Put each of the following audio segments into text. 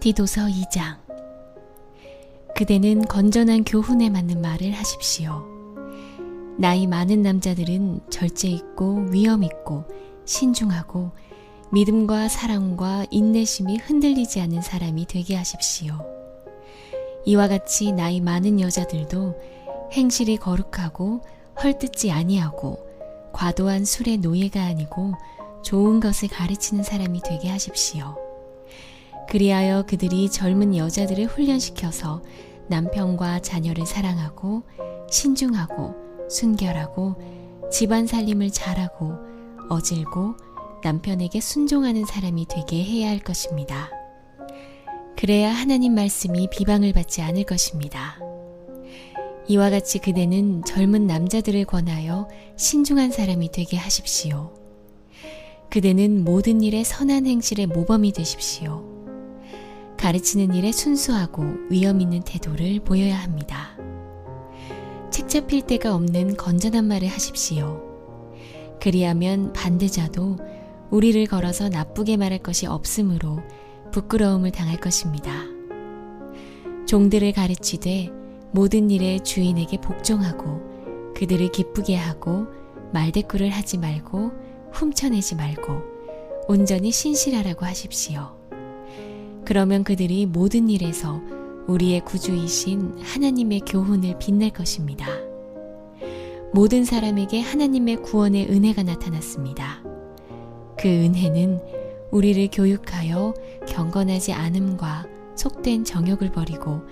디도서 2장 그대는 건전한 교훈에 맞는 말을 하십시오. 나이 많은 남자들은 절제 있고 위엄 있고 신중하고 믿음과 사랑과 인내심이 흔들리지 않는 사람이 되게 하십시오. 이와 같이 나이 많은 여자들도 행실이 거룩하고 헐뜯지 아니하고 과도한 술의 노예가 아니고 좋은 것을 가르치는 사람이 되게 하십시오. 그리하여 그들이 젊은 여자들을 훈련시켜서 남편과 자녀를 사랑하고 신중하고 순결하고 집안 살림을 잘하고 어질고 남편에게 순종하는 사람이 되게 해야 할 것입니다. 그래야 하나님 말씀이 비방을 받지 않을 것입니다. 이와 같이 그대는 젊은 남자들을 권하여 신중한 사람이 되게 하십시오. 그대는 모든 일에 선한 행실의 모범이 되십시오. 가르치는 일에 순수하고 위험 있는 태도를 보여야 합니다. 책 잡힐 데가 없는 건전한 말을 하십시오. 그리하면 반대자도 우리를 걸어서 나쁘게 말할 것이 없으므로 부끄러움을 당할 것입니다. 종들을 가르치되 모든 일에 주인에게 복종하고 그들을 기쁘게 하고 말대꾸를 하지 말고 훔쳐내지 말고 온전히 신실하라고 하십시오. 그러면 그들이 모든 일에서 우리의 구주이신 하나님의 교훈을 빛낼 것입니다. 모든 사람에게 하나님의 구원의 은혜가 나타났습니다. 그 은혜는 우리를 교육하여 경건하지 않음과 속된 정욕을 버리고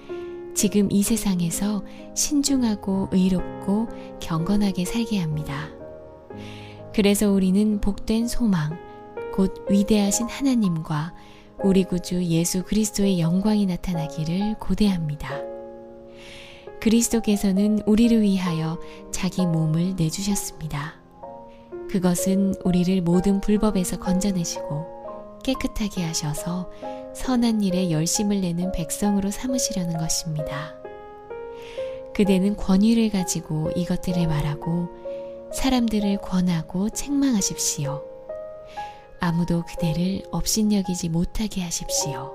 지금 이 세상에서 신중하고 의롭고 경건하게 살게 합니다. 그래서 우리는 복된 소망, 곧 위대하신 하나님과 우리 구주 예수 그리스도의 영광이 나타나기를 고대합니다. 그리스도께서는 우리를 위하여 자기 몸을 내주셨습니다. 그것은 우리를 모든 불법에서 건져내시고 깨끗하게 하셔서 선한 일에 열심을 내는 백성으로 삼으시려는 것입니다. 그대는 권위를 가지고 이것들을 말하고 사람들을 권하고 책망하십시오. 아무도 그대를 업신여기지 못하게 하십시오.